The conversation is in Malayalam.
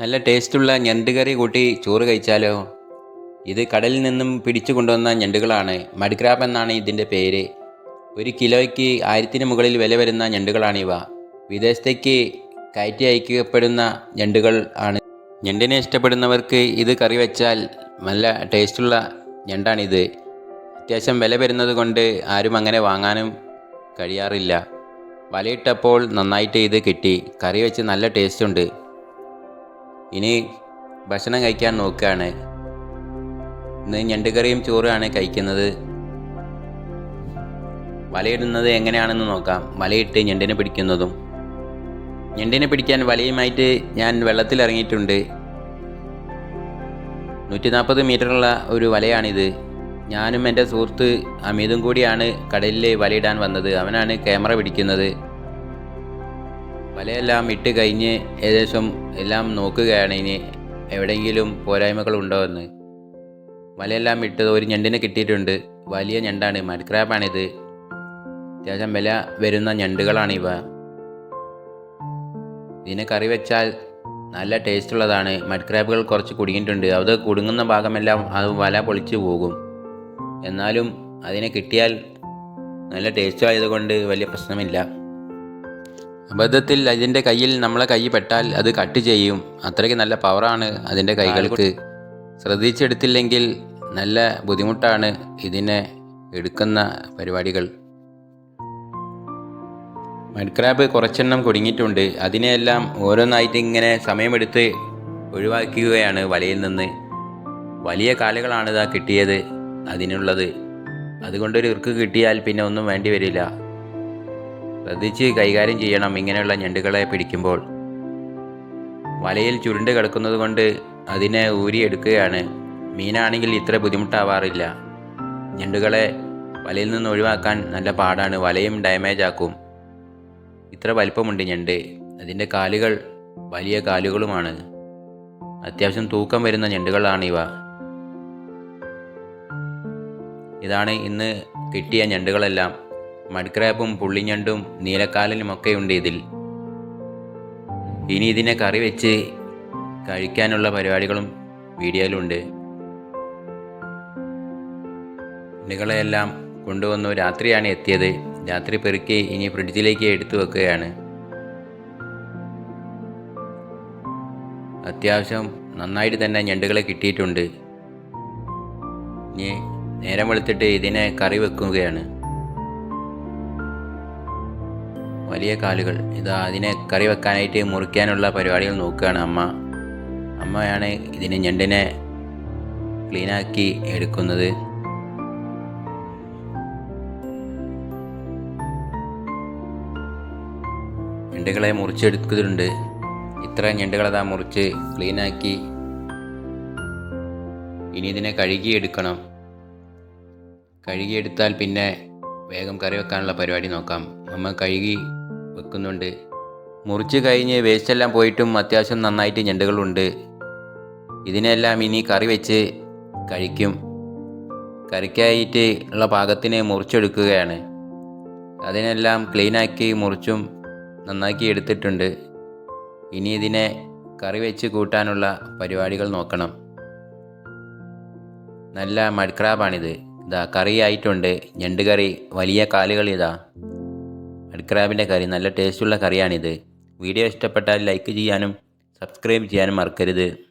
നല്ല ടേസ്റ്റുള്ള ഞണ്ട് കറി കൂട്ടി ചോറ് കഴിച്ചാലോ? ഇത് കടലിൽ നിന്നും പിടിച്ചു കൊണ്ടുവന്ന ഞണ്ടുകളാണ്. മഡ്ക്രാബ് എന്നാണ് ഇതിന്റെ പേര്. ഒരു കിലോയ്ക്ക് ആയിരത്തിന് മുകളിൽ വില വരുന്ന ഞണ്ടുകളാണിവ. വിദേശത്തേക്ക് കയറ്റി അയക്കപ്പെടുന്ന ഞണ്ടുകൾ ആണ്. ഞണ്ടിനെ ഇഷ്ടപ്പെടുന്നവർക്ക് ഇത് കറി വെച്ചാൽ നല്ല ടേസ്റ്റുള്ള ഞണ്ടാണിത്. അത്യാവശ്യം വില വരുന്നത് കൊണ്ട് ആരും അങ്ങനെ വാങ്ങാനും കഴിയാറില്ല. വലയിട്ടപ്പോൾ നന്നായിട്ട് ഇത് കിട്ടി. കറി വെച്ച് നല്ല ടേസ്റ്റ് ഉണ്ട്. ഇനി ഭക്ഷണം കഴിക്കാൻ നോക്കുകയാണ്. ഇന്ന് ഞണ്ടുകറിയും ചോറുമാണ് കഴിക്കുന്നത്. വലയിടുന്നത് എങ്ങനെയാണെന്ന് നോക്കാം. വലയിട്ട് ഞണ്ടിനെ പിടിക്കുന്നതും. ഞണ്ടിനെ പിടിക്കാൻ വലയുമായിട്ട് ഞാൻ വെള്ളത്തിൽ ഇറങ്ങിയിട്ടുണ്ട്. നൂറ്റി നാൽപ്പത് മീറ്ററുള്ള ഒരു വലയാണിത്. ഞാനും എന്റെ സുഹൃത്ത് അമിതും കൂടിയാണ് കടലിൽ വലയിടാൻ വന്നത്. അവനാണ് ക്യാമറ പിടിക്കുന്നത്. വലയെല്ലാം ഇട്ട് കഴിഞ്ഞ് ഏകദേശം എല്ലാം നോക്കുകയാണ് ഇനി എവിടെയെങ്കിലും പോരായ്മകൾ ഉണ്ടോ എന്ന്. വലയെല്ലാം ഇട്ട് ഒരു ഞണ്ടിനെ കിട്ടിയിട്ടുണ്ട്. വലിയ ഞണ്ടാണ്. മഡ്ക്രാബാണിത് അത്യാവശ്യം വില വരുന്ന ഞണ്ടുകളാണ് ഇവ. ഇതിനെ കറി വെച്ചാൽ നല്ല ടേസ്റ്റ് ഉള്ളതാണ്. മഡ്ക്രാബുകൾ കുറച്ച് കുടുങ്ങിയിട്ടുണ്ട്. അത് കുടുങ്ങുന്ന ഭാഗമെല്ലാം അത് വല പൊളിച്ചു പോകും. എന്നാലും അതിനെ കിട്ടിയാൽ നല്ല ടേസ്റ്റ് ആയതുകൊണ്ട് വലിയ പ്രശ്നമില്ല. അബദ്ധത്തിൽ അതിന്റെ കയ്യിൽ നമ്മളെ കൈ പെട്ടാൽ അത് കട്ട് ചെയ്യും. അത്രയ്ക്ക് നല്ല പവറാണ് അതിന്റെ കൈകൾക്ക്. ശ്രദ്ധിച്ചെടുത്തില്ലെങ്കിൽ നല്ല ബുദ്ധിമുട്ടാണ് ഇതിനെ എടുക്കുന്ന പരിപാടികൾ. മഡ്ക്രാബ് കുറച്ചെണ്ണം കുടുങ്ങിയിട്ടുണ്ട്. അതിനെയെല്ലാം ഓരോന്നായിട്ട് ഇങ്ങനെ സമയമെടുത്ത് ഒഴിവാക്കുകയാണ് വലയിൽ നിന്ന്. വലിയ കാലുകളാണ് ഇതാ കിട്ടിയത് അതിനുള്ളത്. അതുകൊണ്ടൊരു ഇർക്ക് കിട്ടിയാൽ പിന്നെ ഒന്നും വേണ്ടി വരില്ല. ശ്രദ്ധിച്ച് കൈകാര്യം ചെയ്യണം ഇങ്ങനെയുള്ള ഞണ്ടുകളെ പിടിക്കുമ്പോൾ. വലയിൽ ചുരുണ്ട് കിടക്കുന്നത് കൊണ്ട് അതിനെ ഊരിയെടുക്കുകയാണ്. മീനാണെങ്കിൽ ഇത്ര ബുദ്ധിമുട്ടാവാറില്ല. ഞണ്ടുകളെ വലയിൽ നിന്ന് ഒഴിവാക്കാൻ നല്ല പാടാണ്. വലയും ഡാമേജ് ആക്കും. ഇത്ര വലിപ്പമുണ്ട് ഞണ്ട്. അതിന്റെ കാലുകൾ വലിയ കാലുകളുമാണ്. അത്യാവശ്യം തൂക്കം വരുന്ന ഞണ്ടുകളാണ് ഇവ. ഇതാണ് ഇന്ന് കിട്ടിയ ഞണ്ടുകളെല്ലാം. മഡ്ക്രാബും പുള്ളിഞ്ഞണ്ടും നീലക്കാലനും ഒക്കെ ഉണ്ട് ഇതിൽ. ഇനി ഇതിനെ കറി വെച്ച് കഴിക്കാനുള്ള പരിപാടികളും വീഡിയോയിലുണ്ട്. നിങ്ങളെല്ലാം കൊണ്ടുവന്നു രാത്രിയാണ് എത്തിയത്. രാത്രി പെറുക്കി ഇനി ഫ്രിഡ്ജിലേക്ക് എടുത്തു വെക്കുകയാണ്. അത്യാവശ്യം നന്നായിട്ട് തന്നെ ഞണ്ടുകളെ കിട്ടിയിട്ടുണ്ട്. ഇനി നേരം വെളുത്തിട്ട് ഇതിനെ കറി വെക്കുകയാണ്. വലിയ കാലുകൾ. ഇതാ അതിനെ കറി വെക്കാനായിട്ട് മുറിക്കാനുള്ള പരിപാടികൾ നോക്കുകയാണ് അമ്മ. അമ്മയാണ് ഇതിനെ ഞണ്ടിനെ ക്ലീനാക്കി എടുക്കുന്നത്. ഞണ്ടുകളെ മുറിച്ചെടുക്കുന്നുണ്ട്. ഇത്ര ഞണ്ടുകളതാ മുറിച്ച് ക്ലീനാക്കി ഇനി ഇതിനെ കഴുകിയെടുക്കണം. കഴുകിയെടുത്താൽ പിന്നെ വേഗം കറി വെക്കാനുള്ള പരിപാടി നോക്കാം. അമ്മ കഴുകി വെക്കുന്നുണ്ട് മുറിച്ച് കഴിഞ്ഞ് വേസ്റ്റെല്ലാം പോയിട്ടും അത്യാവശ്യം നന്നായിട്ട് ഞണ്ടുകളുണ്ട്. ഇതിനെല്ലാം ഇനി കറി വെച്ച് കഴിക്കും. കറിക്കായിട്ട് ഉള്ള പാകത്തിന് മുറിച്ചെടുക്കുകയാണ്. അതിനെല്ലാം ക്ലീനാക്കി മുറിച്ചും നന്നാക്കി എടുത്തിട്ടുണ്ട്. ഇനി ഇതിനെ കറി വെച്ച് കൂട്ടാനുള്ള പരിപാടികൾ നോക്കണം. നല്ല മഡ്ക്രാബാണിത് ഇതാ കറി ആയിട്ടുണ്ട്. ഞണ്ട് കറി വലിയ കാലുകൾ ഇതാ. മഡ്ക്രാബിന്റെ കറി നല്ല ടേസ്റ്റുള്ള കറിയാണിത്. വീഡിയോ ഇഷ്ടപ്പെട്ടാൽ ലൈക്ക് ചെയ്യാനും സബ്സ്ക്രൈബ് ചെയ്യാനും മറക്കരുത്.